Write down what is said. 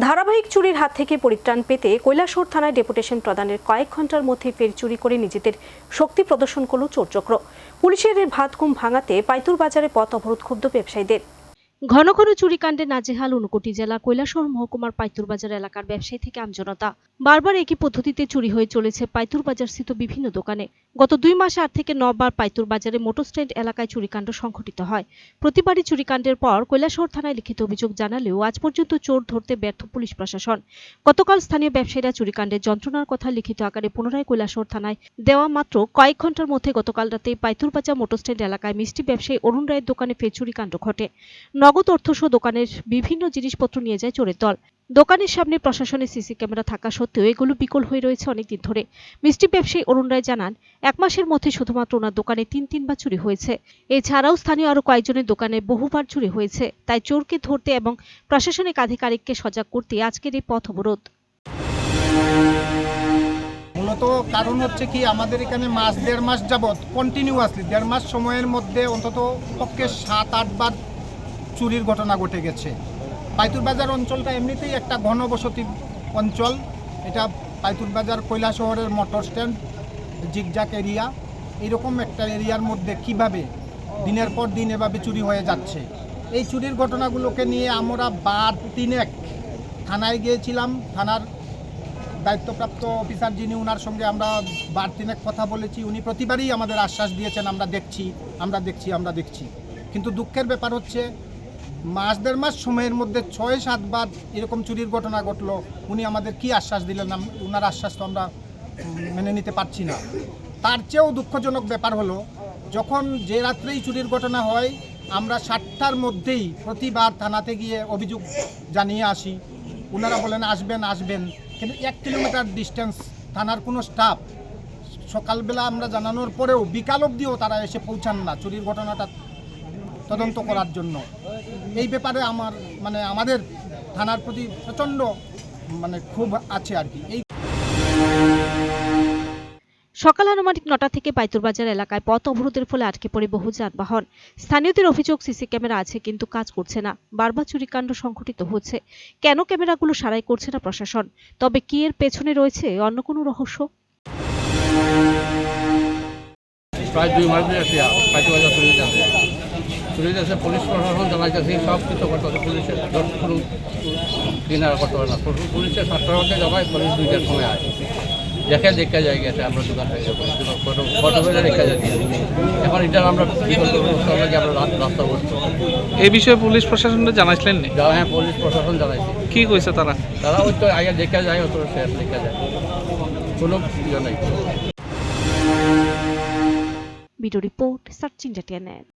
ধারাবাহিক চুরির হাত থেকে পরিত্রাণ পেতে কৈলাসহর থানায় ডেপুটেশন প্রদানের কয়েক ঘণ্টার মধ্যে ফের চুরি করে নিজেদের শক্তি প্রদর্শন করল চোরচক্র। পুলিশের ভাতকুম ভাঙাতে পাইতুর বাজারে পথ অবরোধ ক্ষুব্ধ ব্যবসায়ীদের। ঘন ঘন চুরিকাণ্ডে নাজেহাল ঊনকোটি জেলা কৈলাসহর মহকুমার পাইতুর বাজার এলাকার ব্যবসায়ী থেকে আমজনতা। বারবার একই পদ্ধতিতে চুরি হয়ে চলেছে পাইতুর বাজার স্থিত বিভিন্ন দোকানে। গত দুই মাসে আট থেকে নবার পাইতুর বাজারে মোটর স্ট্যান্ড এলাকায় চুরিকাণ্ড সংঘটিত হয়। প্রতিবারই চুরিকাণ্ডের পর কৈলাসহর থানায় লিখিত অভিযোগ জানালেও আজ পর্যন্ত চোর ধরতে ব্যর্থ পুলিশ প্রশাসন। গতকাল স্থানীয় ব্যবসায়ীরা চুরিকাণ্ডের যন্ত্রণার কথা লিখিত আকারে পুনরায় কৈলাসহর থানায় দেওয়া মাত্র কয়েক ঘণ্টার মধ্যে গতকাল রাতে পাইতুরবাজার মোটর স্ট্যান্ড এলাকায় মিষ্টি ব্যবসায়ী অরুণ রায়ের দোকানে ফের চুরিকাণ্ড ঘটে। নগদ অর্থসহ দোকানের বিভিন্ন জিনিসপত্র নিয়ে যায় চোরের দল। দোকানের সামনে প্রশাসনের সিসি ক্যামেরা থাকা সত্ত্বেও এগুলো বিকল হয়ে রয়েছে অনেকদিন ধরে। মিষ্টি ব্যবসায়ী অরুণ রায় জানান, এক মাসের মধ্যে শুধুমাত্র ওনার দোকানে তিন তিনবার চুরি হয়েছে। এছাড়াও স্থানীয় আরও কয়েকজনের দোকানে বহুবার চুরি হয়েছে। তাই চোরকে ধরতে এবং প্রশাসনিক আধিকারিককে সজাগ করতে আজকের এই পথ অবরোধ। মূলত কারণ হচ্ছে কি, আমাদের এখানে মাস, দেড় মাস যাবৎ কন্টিনিউয়াসলি দেড় মাস সময়ের মধ্যে অন্তত পক্ষে সাত, আটবার চুরির ঘটনা ঘটে গেছে। পাইতুর বাজার অঞ্চলটা এমনিতেই একটা ঘনবসতি অঞ্চল। এটা পাইতুর বাজার কৈলা শহরের মোটর স্ট্যান্ড জিগজাক এরিয়া এরকম একটা এরিয়ার মধ্যে কীভাবে দিনের পর দিন এভাবে চুরি হয়ে যাচ্ছে? এই চুরির ঘটনাগুলোকে নিয়ে আমরা বার তিনেক থানায় গিয়েছিলাম। থানার দায়িত্বপ্রাপ্ত অফিসার যিনি ওনার সঙ্গে আমরা বার তিনেক কথা বলেছি। উনি প্রতিবারই আমাদের আশ্বাস দিয়েছেন, আমরা দেখছি আমরা দেখছি আমরা দেখছি। কিন্তু দুঃখের ব্যাপার হচ্ছে মাস, দেড় মাস সময়ের মধ্যে ছয় সাতবার এরকম চুরির ঘটনা ঘটলো, উনি আমাদের কি আশ্বাস দিলেন? ওনার আশ্বাস তো আমরা মেনে নিতে পারছি না। তার চেয়েও দুঃখজনক ব্যাপার হলো, যখন যে রাত্রেই চুরির ঘটনা হয়, আমরা সাতটার মধ্যেই প্রতিবার থানাতে গিয়ে অভিযোগ জানিয়ে আসি। ওনারা বলেন, আসবেন আসবেন। কিন্তু এক কিলোমিটার ডিস্টেন্স থানার কোনো স্টাফ সকালবেলা আমরা জানানোর পরেও বিকাল অবধিও তারা এসে পৌঁছান না। চুরির ঘটনাটা তদন্ত করার জন্য। এই ব্যাপারে আমার মানে আমাদের থানার প্রতি প্রচণ্ড মানে খুব আছে আর কি। এই সকাল আনুমানিক নটা থেকে পাইতুরবাজার এলাকায় পথ অবরোধের ফলে আটকে পড়ে বহু যানবাহন। স্থানীয়দের অভিযোগ সিসি ক্যামেরা আছে কিন্তু কাজ করছে না। বারবার চুরিকাণ্ড সংঘটিত হচ্ছে। কেন ক্যামেরাগুলো সারাই করছে না প্রশাসন? তবে কি এর পেছনে রয়েছে অন্য কোনো রহস্য? প্রায় দুই মাস ধরে পুলিশ প্রশাসন জানাইতেছি সব কিছু করতে হবে পুলিশের কোনো কিনারা করতে হবে না। পুলিশ- পুলিশের মধ্যে জমায় পুলিশ দুইটার সময় আয়। দেখে দেখে যাই গেছে আমরা দোকান যাই এখন এটা আমরা রাস্তা করতে এই বিষয়ে পুলিশ প্রশাসনকে জানাইছিলেন নি? হ্যাঁ পুলিশ প্রশাসন জানাইছে। কি কইছে তারা? তারা ওই তো আগে দেখে যায় অত শেষ দেখে যায়। কোনো ইয়ে নাই। Video report search India